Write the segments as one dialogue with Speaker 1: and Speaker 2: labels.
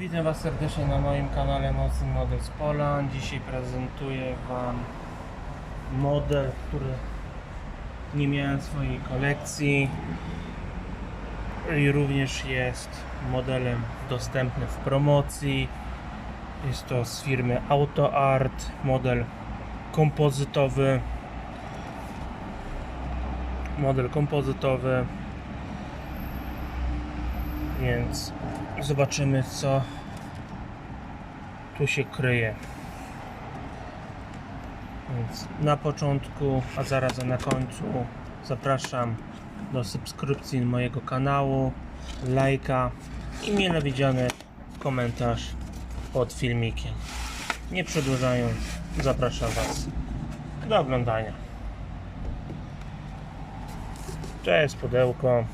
Speaker 1: Witam Was serdecznie na moim kanale Mocny Model z Poland. Dzisiaj prezentuję Wam model, który nie miałem w swojej kolekcji i również jest modelem dostępny w promocji. Jest to z firmy AutoArt, model kompozytowy. Model kompozytowy. Więc zobaczymy co tu się kryje. Więc na początku, a zarazem na końcu zapraszam do subskrypcji mojego kanału, lajka i mile komentarz pod filmikiem. Nie przedłużając, zapraszam Was do oglądania. Jest pudełko.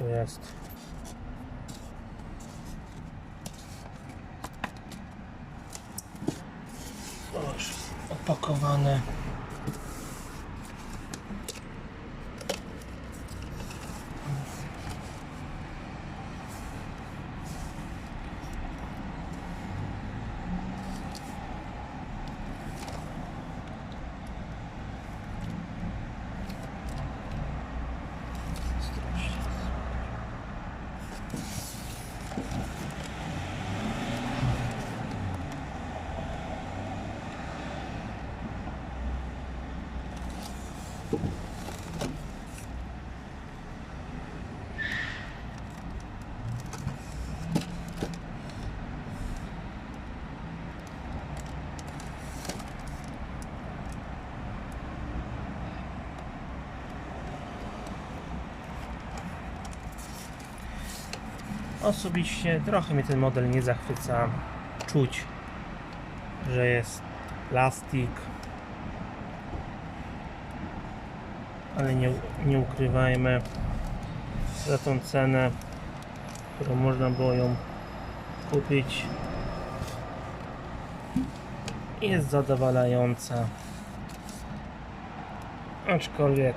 Speaker 1: Tu jest. Już opakowane. Osobiście trochę mnie ten model nie zachwyca. Czuć, że jest plastik. Ale nie, nie ukrywajmy, za tą cenę, którą można było ją kupić, jest zadowalająca. Aczkolwiek